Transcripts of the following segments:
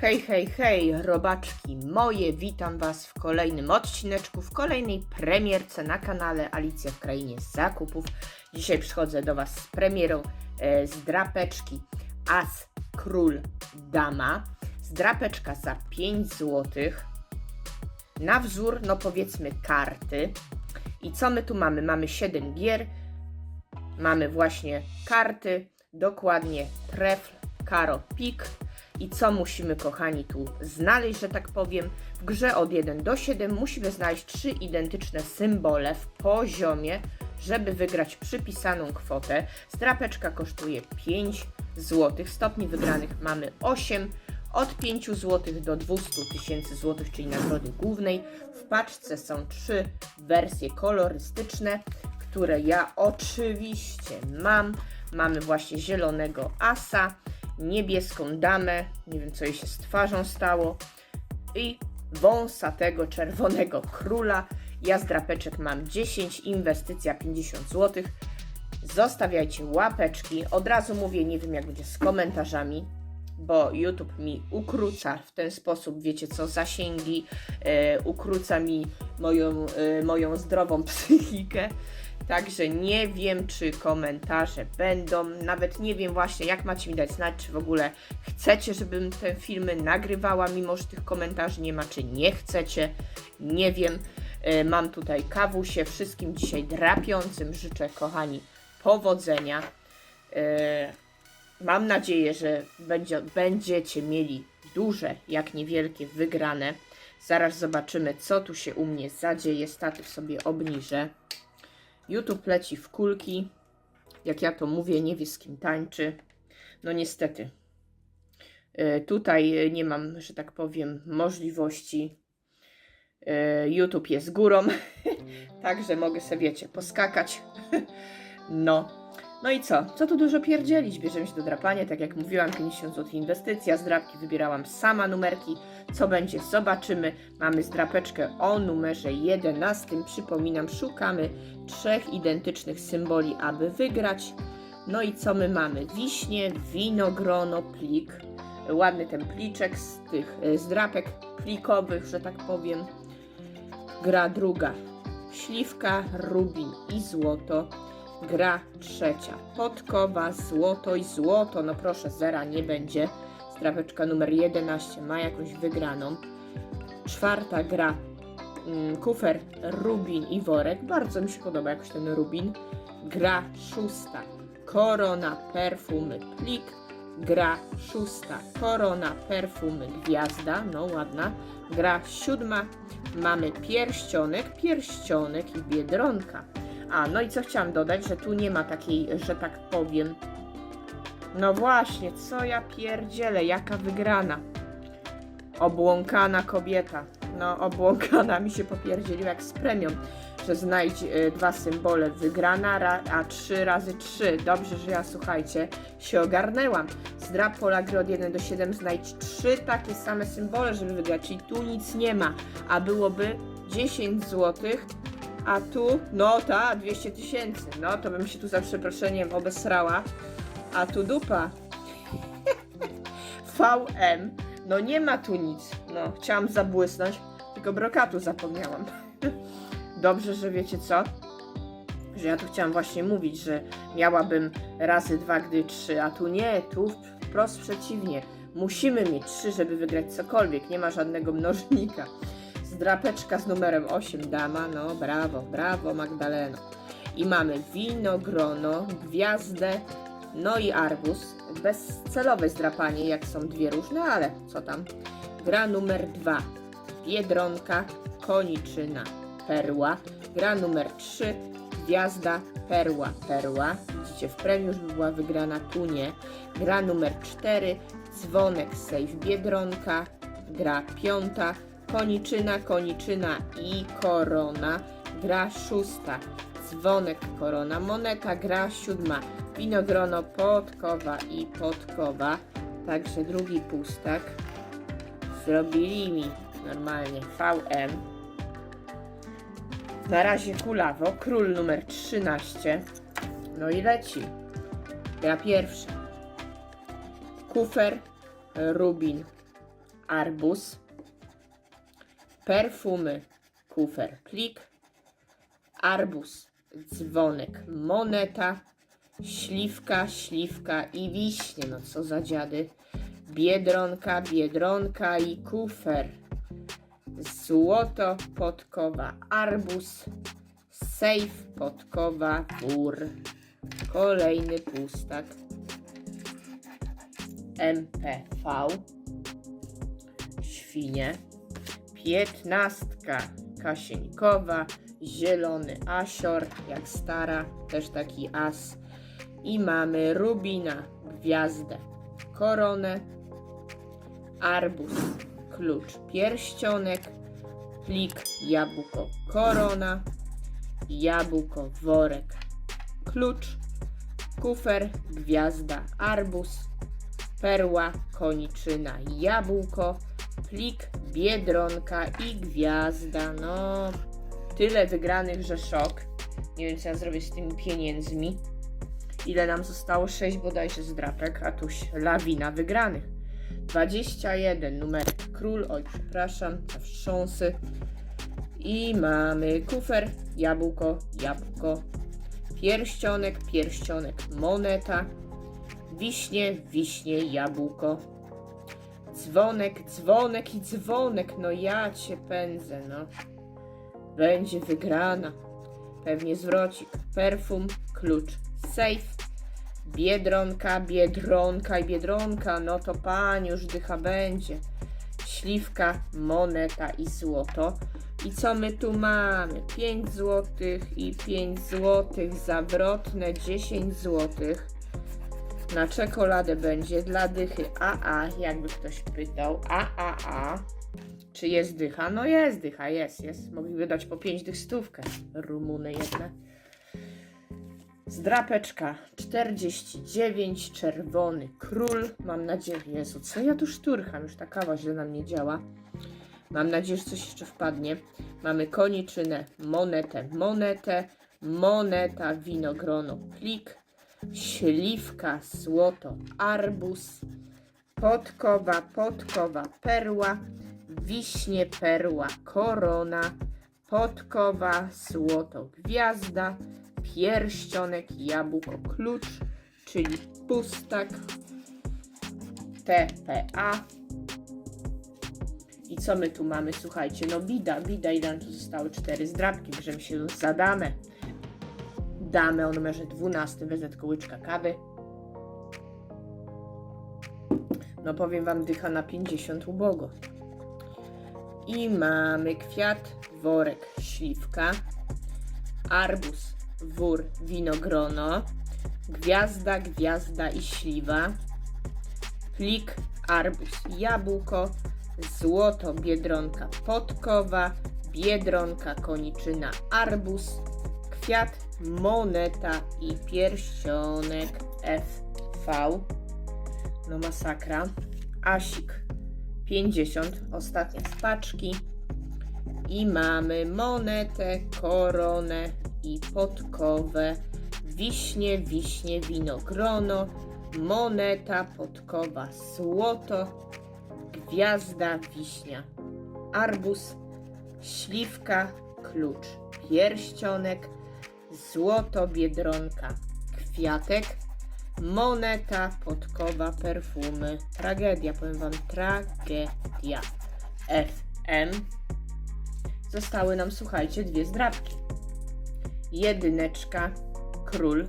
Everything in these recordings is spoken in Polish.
Hej, hej, hej, robaczki moje, witam Was w kolejnym odcineczku, w kolejnej premierce na kanale Alicja w Krainie Zakupów. Dzisiaj przychodzę do Was z premierą e, z drapeczki As, Król, Dama. Z drapeczka za 5 zł. Na wzór, no powiedzmy, karty. I co my tu mamy? Mamy 7 gier, mamy właśnie karty, dokładnie trefl, karo, pik. I co musimy, kochani, tu znaleźć, że tak powiem? W grze od 1 do 7 musimy znaleźć trzy identyczne symbole w poziomie, żeby wygrać przypisaną kwotę. Strapeczka kosztuje 5 zł, stopni wygranych mamy 8, od 5 zł do 200 tysięcy złotych, czyli nagrody głównej. W paczce są trzy wersje kolorystyczne, które ja oczywiście mam. Mamy właśnie zielonego asa, niebieską damę, nie wiem co jej się z twarzą stało, i wąsatego czerwonego króla. Ja z drapeczek mam 10, inwestycja 50 zł. Zostawiajcie łapeczki. Od razu mówię, nie wiem jak będzie z komentarzami, bo YouTube mi ukróca w ten sposób, wiecie co, zasięgi, e, ukróca mi moją, e, moją zdrową psychikę. Także nie wiem, czy komentarze będą. Nawet nie wiem właśnie, jak macie mi dać znać, czy w ogóle chcecie, żebym te filmy nagrywała, mimo że tych komentarzy nie ma, czy nie chcecie. Nie wiem. E, Mam tutaj kawusie. Wszystkim dzisiaj drapiącym życzę, kochani, powodzenia. E, Mam nadzieję, że będzie, będziecie mieli duże, jak niewielkie, wygrane. Zaraz zobaczymy, co tu się u mnie zadzieje. Statyw sobie obniżę. YouTube leci w kulki. Jak ja to mówię, nie wie z kim tańczy. No niestety. E, Tutaj nie mam, że tak powiem, możliwości. E, YouTube jest górą, także mogę sobie, wiecie, poskakać. No. No i co? Co tu dużo pierdzielić? Bierzemy się do drapania, tak jak mówiłam, 50 zł inwestycja. Z drapki wybierałam sama numerki. Co będzie? Zobaczymy. Mamy zdrapeczkę o numerze 11. Przypominam, szukamy trzech identycznych symboli, aby wygrać. No i co my mamy? Wiśnie, winogrono, plik. Ładny ten pliczek z tych e, zdrapek plikowych, że tak powiem. Gra druga. Śliwka, rubin i złoto. Gra trzecia. Podkowa, złoto i złoto. No proszę, zera nie będzie. Strapeczka numer 11 ma jakąś wygraną. Czwarta gra. mm, Kufer, rubin i worek. Bardzo mi się podoba jakoś ten rubin. Gra szósta. Korona, perfumy, plik. Gra szósta. Korona, perfumy, gwiazda. No ładna. Gra siódma. Mamy pierścionek, pierścionek i biedronka. A, no i co chciałam dodać, że tu nie ma takiej, że tak powiem. No właśnie, co ja pierdzielę, jaka wygrana. Obłąkana kobieta. No, obłąkana mi się popierdzieliła jak z premią, że znajdź y, dwa symbole wygrana, ra, a trzy razy trzy. Dobrze, że ja, słuchajcie, się ogarnęłam. Z pola gry od 1 do 7 znajdź trzy takie same symbole, żeby wygrać, czyli tu nic nie ma, a byłoby 10 złotych a tu, no ta, 200 tysięcy. No to bym się tu za przeproszeniem obesrała. A tu dupa. VM. No nie ma tu nic. No, chciałam zabłysnąć, tylko brokatu zapomniałam. Dobrze, że wiecie co? Że ja tu chciałam właśnie mówić, że miałabym razy dwa, gdy trzy, a tu nie, tu wprost przeciwnie. Musimy mieć trzy, żeby wygrać cokolwiek. Nie ma żadnego mnożnika drapeczka z numerem 8 dama, no brawo, brawo Magdaleno. I mamy winogrono, gwiazdę, no i arbuz. Bezcelowe zdrapanie, jak są dwie różne, ale co tam. Gra numer 2, biedronka, koniczyna, perła. Gra numer 3, gwiazda, perła, perła. Widzicie, w premium już by była wygrana, tu nie. Gra numer 4, dzwonek, save, biedronka. Gra piąta, koniczyna, koniczyna i korona. Gra szósta. Dzwonek, korona, moneta, gra siódma. Winogrono, podkowa i podkowa. Także drugi pustak. Zrobili mi normalnie VM. Na razie kulawo. Król numer 13. No i leci. Gra pierwsza. Kufer, rubin, arbuz, perfumy, kufer, klik, arbuz, dzwonek, moneta, śliwka, śliwka i wiśnie. No co za dziady. Biedronka, biedronka i kufer. Złoto, podkowa, arbuz, sejf, podkowa, wór. Kolejny pustak. MPV. Świnie. Piętnastka Kasieńkowa. Zielony asior, jak stara, też taki as. I mamy rubina, gwiazdę, koronę, arbuz, klucz, pierścionek, plik, jabłko, korona, jabłko, worek, klucz, kufer, gwiazda, arbuz, perła, koniczyna, jabłko, plik, biedronka i gwiazda. No, tyle wygranych, że szok. Nie wiem, co ja zrobię z tymi pieniędzmi. Ile nam zostało? 6 bodajże zdrapek, a tuś lawina wygranych. 21, numer król, oj przepraszam, za wstrząsy. I mamy kufer, jabłko, jabłko, pierścionek, pierścionek, moneta, wiśnie, wiśnie, jabłko, dzwonek, dzwonek i dzwonek, no ja cię pędzę, no. Będzie wygrana. Pewnie zwrocik, perfum, klucz, safe, biedronka, biedronka i biedronka, no to pani już dycha będzie. Śliwka, moneta i złoto. I co my tu mamy? 5 złotych i 5 złotych, zawrotne 10 złotych. Na czekoladę będzie dla dychy AA, jakby ktoś pytał. AAA. Czy jest dycha? No jest dycha, jest, jest. Mogliby dać po 5 dych stówkę. Rumuny. Zdrapeczka 49, czerwony król. Mam nadzieję, Jezu, co ja tu szturcham? Już ta kawa źle na mnie działa. Mam nadzieję, że coś jeszcze wpadnie. Mamy koniczynę, monetę, monetę, moneta, winogrono, plik, śliwka, złoto, arbuz, podkowa, podkowa, perła, wiśnie, perła, korona, podkowa, złoto, gwiazda, pierścionek, jabłko, klucz, czyli pustak, TPA. I co my tu mamy? Słuchajcie, no bida, bida, ile nam tu zostały cztery zdrabki, bierzemy się za damę. Damę o numerze 12, wezmę tylko łyczka kawy. No powiem wam, dycha na 50 ubogo. I mamy kwiat, worek, śliwka, arbuz, wór, winogrono, gwiazda, gwiazda i śliwa, plik, arbuz, jabłko, złoto, biedronka, podkowa, biedronka, koniczyna, arbuz, kwiat, moneta i pierścionek FV. No masakra. Asik 50, ostatnia z paczki. I mamy monetę, koronę i podkowę, wiśnie, wiśnie, winogrono, moneta, podkowa, złoto, gwiazda, wiśnia, arbuz, śliwka, klucz, pierścionek, złoto, biedronka, kwiatek, moneta, podkowa, perfumy, tragedia, powiem wam, tragedia. FM. Zostały nam, słuchajcie, dwie zdrabki. Jedyneczka, król.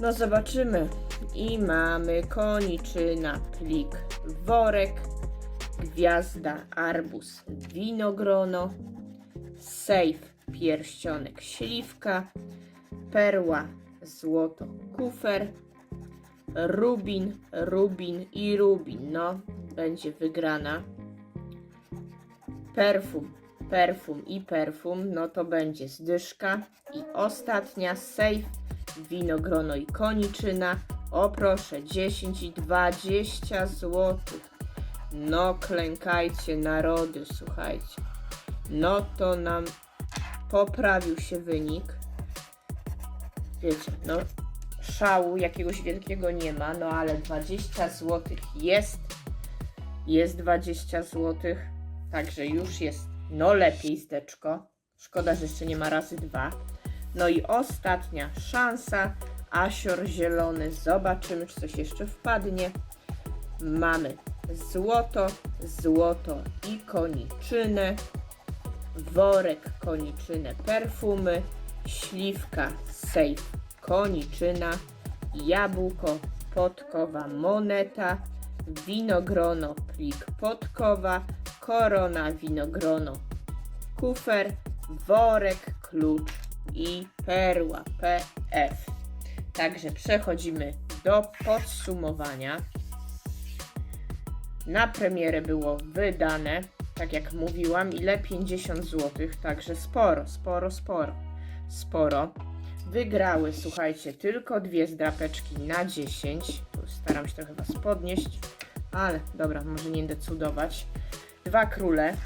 No zobaczymy. I mamy koniczyna, plik, worek, gwiazda, arbuz, winogrono, sejf, pierścionek, śliwka, perła, złoto, kufer, rubin, rubin i rubin. No, będzie wygrana. Perfum, perfum i perfum, no to będzie zdyszka. I ostatnia, safe, winogrono i koniczyna. O proszę, 10 i 20 zł. No klękajcie narody, słuchajcie. No to nam poprawił się wynik. Wiecie, no szału jakiegoś wielkiego nie ma, no ale 20 zł jest. jest 20 zł, także już jest no lepiej zdeczko. Szkoda, że jeszcze nie ma razy dwa. No i ostatnia szansa, asior zielony, zobaczymy, czy coś jeszcze wpadnie. Mamy złoto, złoto i koniczynę, worek koniczynę perfumy, śliwka safe koniczyna, jabłko podkowa moneta, winogrono plik podkowa, korona winogrono kufer, worek klucz i perła PF. Także przechodzimy do podsumowania. Na premierę było wydane, tak jak mówiłam, ile 50 zł, także sporo, sporo, sporo, sporo. Wygrały, słuchajcie, tylko dwie zdrapeczki na 10. Tu staram się trochę Was podnieść, ale dobra, może nie decydować. Dwa króle.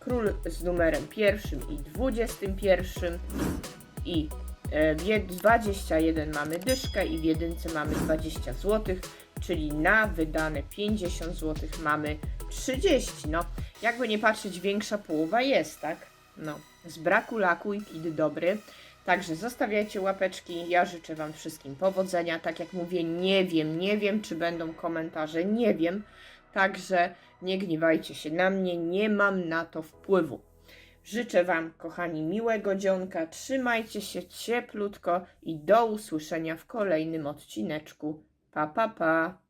Król z numerem pierwszym i 21 i e, w jed- 21 mamy dyszkę i w jedynce mamy 20 zł, czyli na wydane 50 zł mamy 30. No, jakby nie patrzeć, większa połowa jest, tak? No, z braku laku i kid dobry. Także zostawiajcie łapeczki. Ja życzę Wam wszystkim powodzenia. Tak jak mówię, nie wiem, nie wiem, czy będą komentarze, nie wiem. Także nie gniewajcie się na mnie, nie mam na to wpływu. Życzę Wam, kochani, miłego dzionka. Trzymajcie się cieplutko i do usłyszenia w kolejnym odcineczku. Pa, pa, pa.